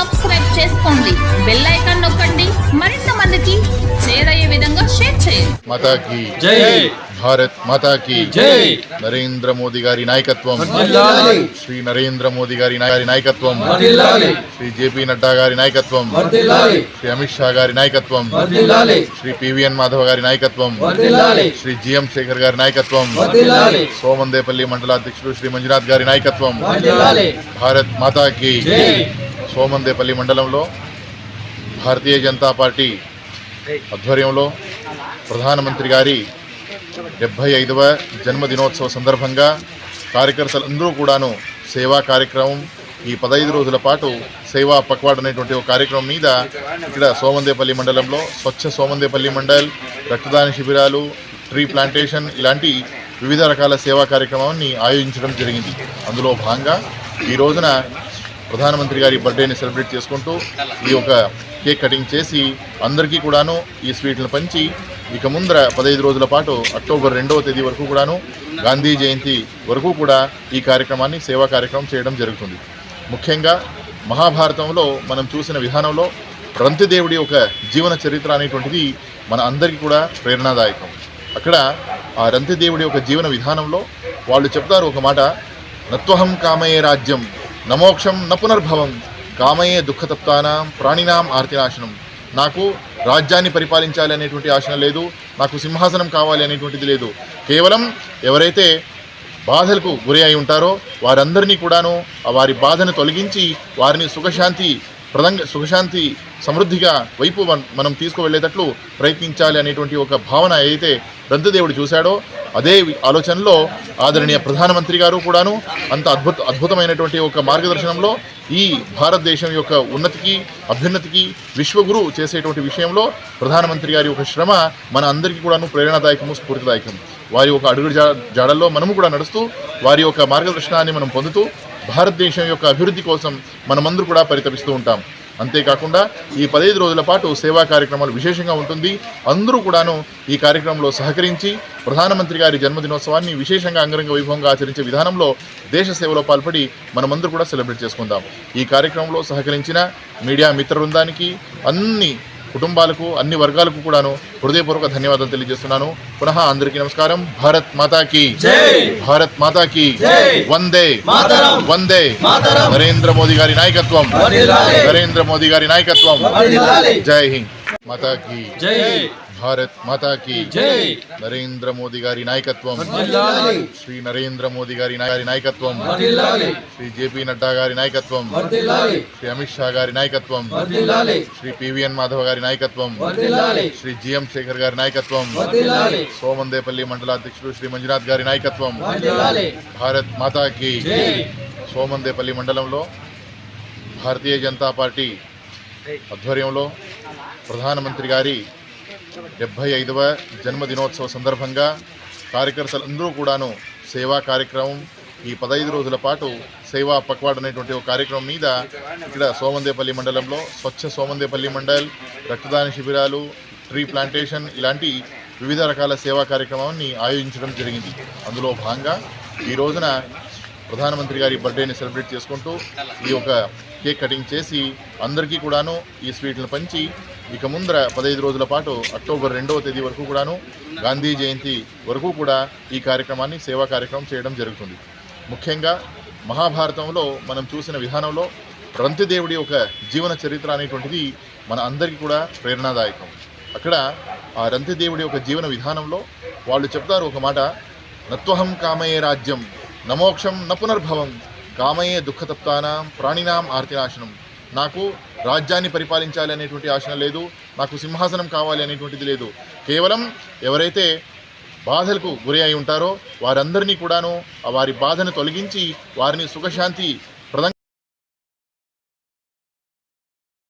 Subscribe చేసుకోండి. Bell icon నొక్కండి. మరింత మందికి చేరయ్యే విధంగా షేర్ చేయండి. మాతాకి జై. భారత్ మాతాకి జై. నరేంద్ర మోదీ గారి నాయకత్వం. శ్రీ నరేంద్ర మోదీ గారి గారి నాయకత్వం. శ్రీ జేపీ నడ్డా గారి నాయకత్వం. శ్రీ అమిత్ షా గారి నాయకత్వం. శ్రీ పివిఎన్ మాధవ గారి నాయకత్వం. శ్రీ జిఎం శేఖర్ గారి నాయకత్వం. సోమందేపల్లి మండలాధ్యక్షుడు శ్రీ మంజునాథ్ గారి నాయకత్వం. భారత్ మాతాకి సోమందేపల్లి మండలంలో భారతీయ జనతా పార్టీ ఆధ్వర్యంలో ప్రధానమంత్రి గారి డెబ్భై ఐదవ జన్మదినోత్సవ సందర్భంగా కార్యకర్తలందరూ కూడాను సేవా కార్యక్రమం ఈ పదహైదు రోజుల పాటు సేవా పక్వాడ్ అనేటువంటి ఒక కార్యక్రమం మీద ఇక్కడ సోమందేపల్లి మండలంలో స్వచ్ఛ సోమందేపల్లి మండల్ రక్తదాన శిబిరాలు ట్రీ ప్లాంటేషన్ ఇలాంటి వివిధ రకాల సేవా కార్యక్రమాన్ని ఆయోజించడం జరిగింది. అందులో భాగంగా ఈ రోజున ప్రధానమంత్రి గారి బర్త్డేని సెలబ్రేట్ చేసుకుంటూ ఈ యొక్క కేక్ కటింగ్ చేసి అందరికీ కూడాను ఈ స్వీట్లను పంచి ఇక ముందర పదహైదు రోజుల పాటు అక్టోబర్ రెండవ తేదీ వరకు కూడాను గాంధీ జయంతి వరకు కూడా ఈ కార్యక్రమాన్ని సేవా కార్యక్రమం చేయడం జరుగుతుంది. ముఖ్యంగా మహాభారతంలో మనం చూసిన విధానంలో రంతిదేవుడి ఒక జీవన చరిత్ర అనేటువంటిది మన అందరికీ కూడా ప్రేరణాదాయకం. అక్కడ ఆ రంతిదేవుడి యొక్క జీవన విధానంలో వాళ్ళు చెప్తారు ఒక మాట నత్వహం కామయే రాజ్యం నమోక్షం న పునర్భవం కామయే దుఃఖతప్తానాం ప్రాణినాం ఆర్తినాశనం. నాకు రాజ్యాన్ని పరిపాలించాలి అనేటువంటి ఆశన లేదు నాకు సింహాసనం కావాలి అనేటువంటిది లేదు. కేవలం ఎవరైతే బాధలకు గురి అయి ఉంటారో వారందరినీ కూడాను వారి బాధను తొలగించి వారిని సుఖశాంతి ప్రదంగ సుఖశాంతి సమృద్ధిగా వైపు మనం తీసుకువెళ్ళేటట్లు ప్రయత్నించాలి అనేటువంటి ఒక భావన ఏదైతే రంతదేవుడు చూశాడో అదే ఆలోచనలో ఆదరణీయ ప్రధానమంత్రి గారు కూడాను అంత అద్భుత అద్భుతమైనటువంటి ఒక మార్గదర్శనంలో ఈ భారతదేశం యొక్క ఉన్నతికి అభ్యున్నతికి విశ్వగురు చేసేటువంటి విషయంలో ప్రధానమంత్రి గారి ఒక శ్రమ మన అందరికీ కూడాను ప్రేరణాదాయకము స్ఫూర్తిదాయకం వారి యొక్క అడుగు జా జాడల్లో మనము కూడా నడుస్తూ వారి యొక్క మార్గదర్శనాన్ని మనం పొందుతూ భారతదేశం యొక్క అభివృద్ధి కోసం మనమందరూ కూడా పరితపిస్తూ ఉంటాం. అంతేకాకుండా ఈ పదహైదు రోజుల పాటు సేవా కార్యక్రమాలు విశేషంగా ఉంటుంది. అందరూ కూడాను ఈ కార్యక్రమంలో సహకరించి ప్రధానమంత్రి గారి జన్మదినోత్సవాన్ని విశేషంగా అంగరంగ వైభవంగా ఆచరించే విధానంలో దేశ సేవలో పాల్పడి మనమందరూ కూడా సెలబ్రేట్ చేసుకుందాం. ఈ కార్యక్రమంలో సహకరించిన మీడియా మిత్ర బృందానికి అన్ని కుటుంబాలకు అన్ని వర్గాలకు కూడాను హృదయపూర్వక ధన్యవాదాలు తెలియజేస్తున్నాను. పునః అందరికీ నమస్కారం. భారత్ మాతాకి. భారత్ మాతాకి. వందే. వందే. నరేంద్ర మోదీ గారి నాయకత్వం. నరేంద్ర మోదీ గారి నాయకత్వం. జై హింద్. మాతాకి. జై. భారత్ మాతాకి జై నరేంద్ర మోదీ గారి నాయకత్వం. శ్రీ నరేంద్ర మోదీ గారి గారి నాయకత్వం. శ్రీ జేపీ నడ్డా గారి నాయకత్వం. శ్రీ అమిత్ షా గారి నాయకత్వం. శ్రీ పివిఎన్ మాధవ్ గారి నాయకత్వం. శ్రీ జిఎం శేఖర్ గారి నాయకత్వం. సోమందేపల్లి మండలాధ్యక్షుడు శ్రీ మంజునాథ్ గారి నాయకత్వం. భారత్ మాతాకి సోమందేపల్లి మండలంలో భారతీయ జనతా పార్టీ ఆధ్వర్యంలో ప్రధానమంత్రి గారి డెబ్భై ఐదవ జన్మదినోత్సవ సందర్భంగా కార్యకర్తలందరూ కూడాను సేవా కార్యక్రమం ఈ పదహైదు రోజుల పాటు సేవా పక్వాడ్ అనేటువంటి ఒక కార్యక్రమం మీద ఇక్కడ సోమందేపల్లి మండలంలో స్వచ్ఛ సోమందేపల్లి మండల్ రక్తదాన శిబిరాలు ట్రీ ప్లాంటేషన్ ఇలాంటి వివిధ రకాల సేవా కార్యక్రమాన్ని ఆయోజించడం జరిగింది. అందులో భాగంగా ఈ రోజున ప్రధానమంత్రి గారి బర్త్డేని సెలబ్రేట్ చేసుకుంటూ ఈ యొక్క కేక్ కటింగ్ చేసి అందరికీ కూడాను ఈ స్వీట్లను పంచి ఇక ముందర పదహైదు రోజుల పాటు అక్టోబర్ రెండవ తేదీ వరకు కూడాను గాంధీ జయంతి వరకు కూడా ఈ కార్యక్రమాన్ని సేవా కార్యక్రమం చేయడం జరుగుతుంది. ముఖ్యంగా మహాభారతంలో మనం చూసిన విధానంలో రంతిదేవుడి ఒక జీవన చరిత్ర అనేటువంటిది మన అందరికీ కూడా ప్రేరణాదాయకం. అక్కడ ఆ రంతిదేవుడి యొక్క జీవన విధానంలో వాళ్ళు చెప్తారు ఒక మాట నత్వహం కామయే రాజ్యం నమోక్షం న పునర్భవం కామయే దుఃఖతప్తానాం ప్రాణినాం ఆర్తినాశనం. నాకు రాజ్యాన్ని పరిపాలించాలి అనేటువంటి ఆశ లేదు నాకు సింహాసనం కావాలి అనేటువంటిది లేదు. కేవలం ఎవరైతే బాధలకు గురి అయి ఉంటారో వారందరినీ కూడాను వారి బాధను తొలగించి వారిని సుఖశాంతి